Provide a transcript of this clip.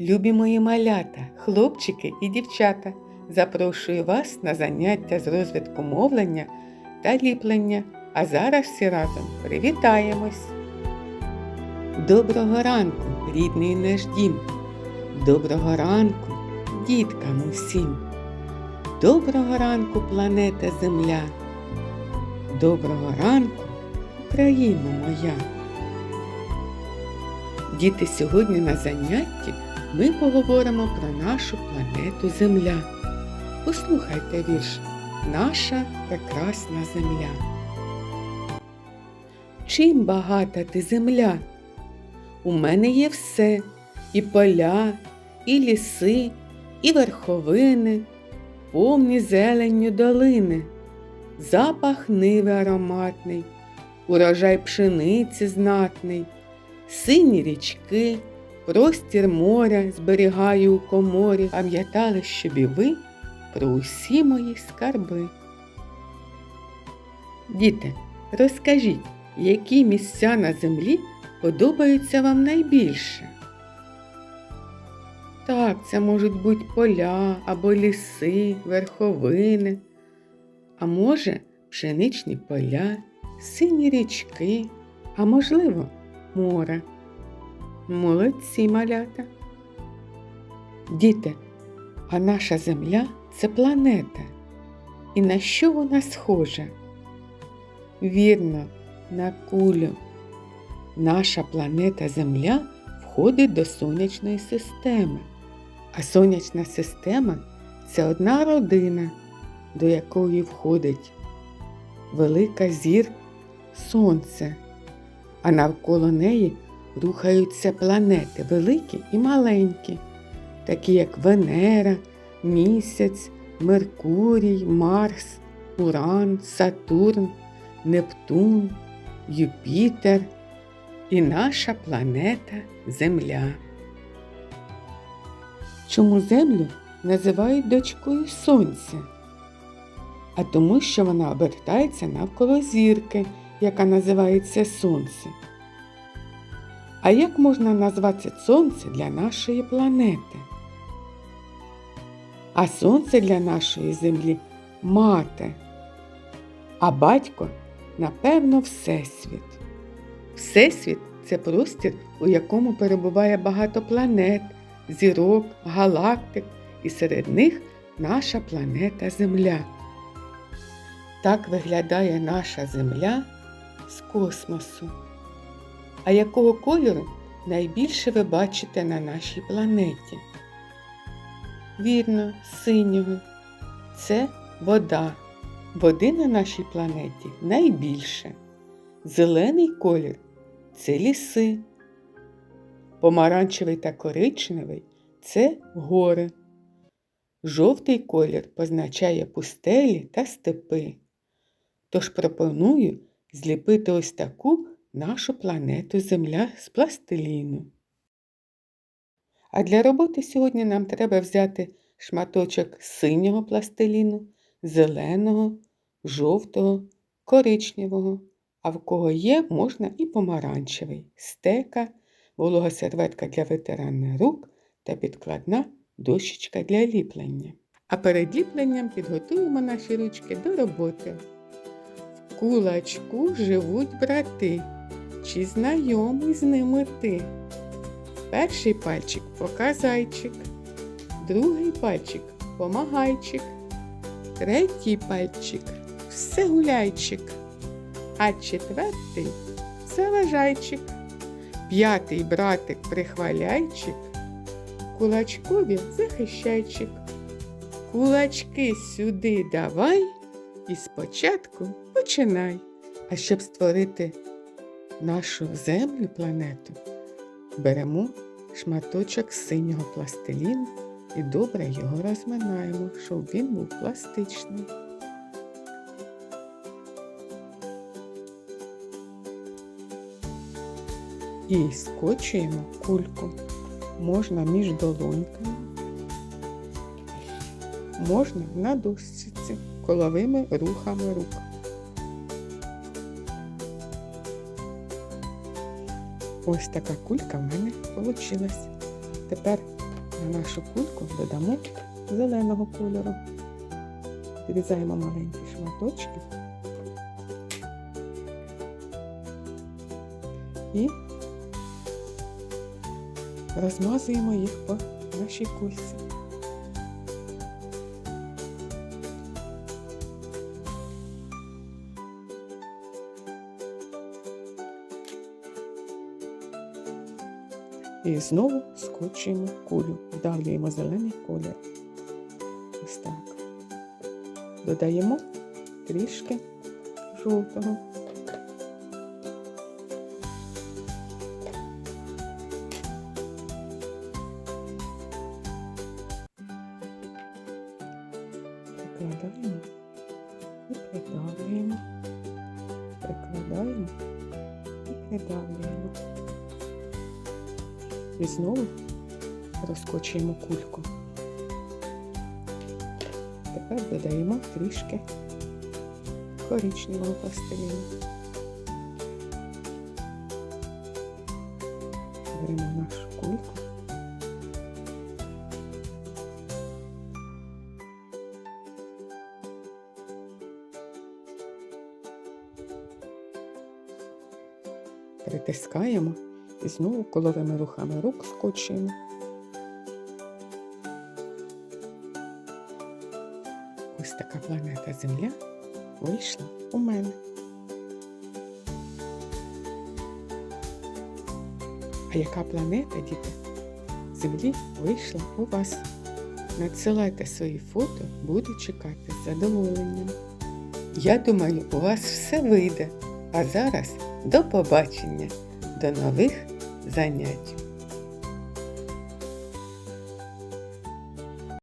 Любі мої малята, хлопчики і дівчата, запрошую вас на заняття з розвитку мовлення та ліплення. А зараз всі разом привітаємось. Доброго ранку, рідний наш дім. Доброго ранку, діткам усім. Доброго ранку, планета Земля. Доброго ранку, Україна моя. Діти, сьогодні на занятті ми поговоримо про нашу планету Земля. Послухайте вірш Наша прекрасна земля. Чим багата ти земля? У мене є все і поля, і ліси, і верховини, повні зеленню долини, запах ниви ароматний, урожай пшениці знатний, сині річки, простір моря зберігаю у коморі, пам'ятали, щоб і ви про усі мої скарби. Діти, розкажіть, які місця на землі подобаються вам найбільше? Так, це можуть бути поля або ліси, верховини, а може, пшеничні поля, сині річки, а можливо, море. Молодці малята. Діти, а наша земля це планета. І на що вона схожа? Вірно, на кулю. Наша планета Земля входить до сонячної системи. А сонячна система це одна родина, до якої входить велика зір Сонце, а навколо неї рухаються планети великі і маленькі, такі як Венера, Місяць, Меркурій, Марс, Уран, Сатурн, Нептун, Юпітер і наша планета Земля. Чому Землю називають дочкою Сонця? А тому, що вона обертається навколо зірки, яка називається Сонце. А як можна назвати Сонце для нашої планети? А Сонце для нашої Землі мати, а батько, напевно, Всесвіт. Всесвіт це простір, у якому перебуває багато планет, зірок, галактик, і серед них наша планета Земля. Так виглядає наша Земля з космосу. А якого кольору найбільше ви бачите на нашій планеті? Вірно, синього. Це вода. Води на нашій планеті найбільше. Зелений колір це ліси. Помаранчевий та коричневий це гори. Жовтий колір позначає пустелі та степи. Тож пропоную зліпити ось таку нашу планету Земля з пластиліну. А для роботи сьогодні нам треба взяти шматочок синього пластиліну, зеленого, жовтого, коричневого, а в кого є, можна і помаранчевий, стека, волога серветка для витирання рук та підкладна дощечка для ліплення. А перед ліпленням підготуємо наші ручки до роботи. Кулачку живуть брати. Чи знайомий з ними ти? Перший пальчик показайчик, другий пальчик помагайчик, третій пальчик всегуляйчик, а четвертий заважайчик, п'ятий братик прихваляйчик, кулачкові захищайчик. Кулачки сюди давай і спочатку починай. А щоб створити нашу землю планету, беремо шматочок синього пластиліну і добре його розминаємо, щоб він був пластичний. І скочуємо кульку. Можна між долоньками, можна на дощиці коловими рухами рук. Ось така кулька в мене вийшла. Тепер На нашу кульку додамо зеленого кольору. Відрізаємо маленькі шматочки і розмазуємо їх по нашій кульці. І знову скочуємо кулю, вдавлюємо зелений колір. Ось так. Додаємо трішки жовтого. Прикладаємо і придавлюємо. Прикладаємо і придавлюємо. І знову розкочуємо кульку. Тепер додаємо трішки коричневого пластиліну. Беремо нашу кульку. Притискаємо і знову коловими рухами рук скочуємо. Ось така планета Земля вийшла у мене. А яка планета, діти, Землі вийшла у вас? Надсилайте свої фото, буду чекати з задоволенням. Я думаю, у вас все вийде. А зараз до побачення, до нових занять.